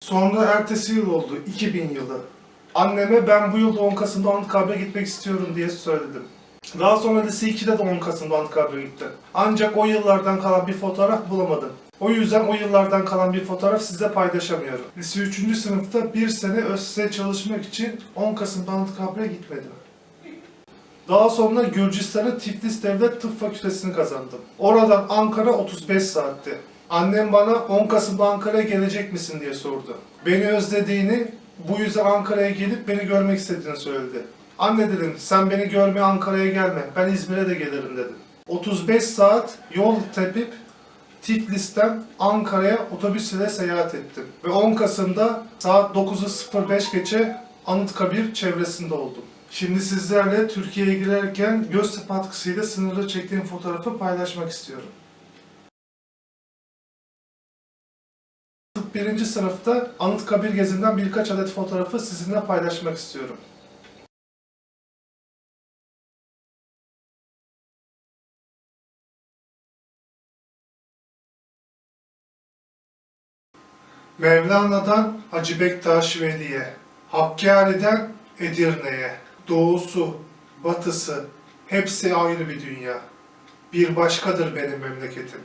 Sonra ertesi yıl oldu, 2000 yılı. Anneme ben bu yıl 10 Kasım'da Anıtkabir'e gitmek istiyorum diye söyledim. Daha sonra lise 2'de de 10 Kasım'da Anıtkabir'e gittim. Ancak o yıllardan kalan bir fotoğraf bulamadım. O yüzden o yıllardan kalan bir fotoğraf size paylaşamıyorum. Lise 3. sınıfta bir sene ÖSS'ye çalışmak için 10 Kasım'da Anıtkabir'e gitmedim. Daha sonra Gürcistan'ın Tiflis Devlet Tıp Fakültesini kazandım. Oradan Ankara 35 saatti. Annem bana 10 Kasım'da Ankara'ya gelecek misin diye sordu. Beni özlediğini, bu yüzden Ankara'ya gelip beni görmek istediğini söyledi. Anne dedim, sen beni görmeye Ankara'ya gelme, ben İzmir'e de gelirim dedim. 35 saat yol tepip Tiflis'ten Ankara'ya otobüs ile seyahat ettim. Ve 10 Kasım'da saat 9'u 05 geçe Anıtkabir çevresinde oldum. Şimdi sizlerle Türkiye'ye girerken Göztepe atkısıyla sınırlı çektiğim fotoğrafı paylaşmak istiyorum. Tıp birinci sınıfta Anıtkabir gezinden birkaç adet fotoğrafı sizinle paylaşmak istiyorum. Mevlana'dan Hacı Bektaş Veli'ye, Hakkari'den Edirne'ye, doğusu, batısı, hepsi ayrı bir dünya. Bir başkadır benim memleketim.